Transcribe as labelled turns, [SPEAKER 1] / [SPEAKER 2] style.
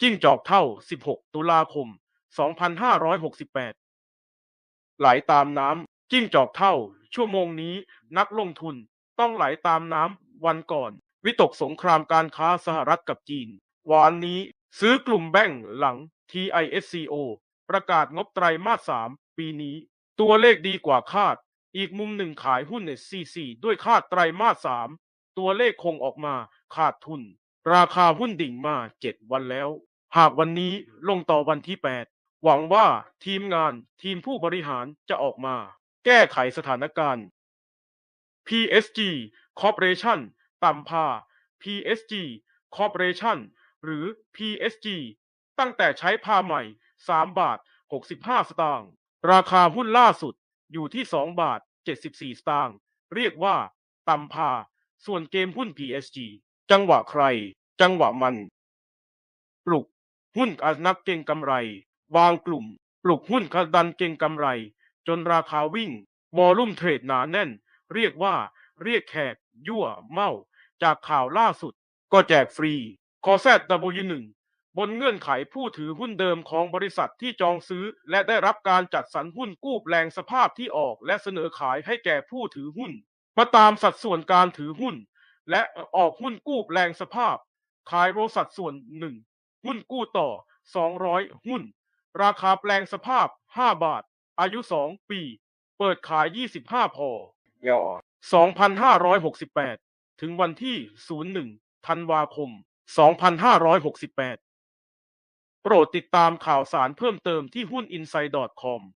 [SPEAKER 1] จิ้งจอกเท่า 16 ตุลาคม 2568 ไหลตามน้ำจิ้งจอกเท่า ชั่วโมงนี้นักลงทุนต้องไหลตามน้ำวันก่อน วิตกสงครามการค้าสหรัฐกับจีน วานนี้ซื้อกลุ่มแบงก์หลัง TISCO ประกาศงบไตรมาส 3 ปีนี้ ตัวเลขดีกว่าคาด อีกมุมหนึ่งขายหุ้น SCC ด้วยคาดไตรมาส 3 ตัวเลขคงออกมาขาดทุน ราคาหุ้นดิ่งมา7วันแล้ว หากวันนี้ลงต่อวันที่ 8 หวังว่าทีมงานทีมผู้บริหารจะออกมา แก้ไขสถานการณ์ PSG Corporation ต่ำพา PSG Corporation หรือ PSG ตั้งแต่ใช้พาใหม่ 3 บาท 65 สตางค์ ราคาหุ้นล่าสุดอยู่ที่ 2 บาท 74 สตางค์ เรียกว่าต่ำพา ส่วนเกมหุ้น PSG จังหวะใคร จังหวะมันปลุกหุ้นอันักเก็งกำไร วางกลุ่ม ปลุกหุ้นกระดันเก็งกำไร จนราคาวิ่งวอลุ่มเทรดหนาแน่น เรียกว่าเรียกแขก ยั่วเมาจากข่าวล่าสุด ก็แจกฟรี คอแซด W1 บนเงื่อนไขผู้ถือหุ้นเดิมของบริษัทที่จองซื้อ และได้รับการจัดสรรหุ้นกู้แปลงสภาพที่ออก และเสนอขายให้แก่ผู้ถือหุ้นมาตามสัดส่วนการถือหุ้น และออกหุ้นกู้แปลงสภาพ ขายโรสัดส่วน1หุ้นกู้ต่อ 200 หุ้น ราคาแปลงสภาพ 5 บาท อายุ 2 ปี เปิดขาย 25 พอ
[SPEAKER 2] ย่อ
[SPEAKER 1] 2568 ถึงวันที่ 01 ธันวาคม 2568 โปรดติดตามข่าวสารเพิ่มเติมที่หุ้น inside.com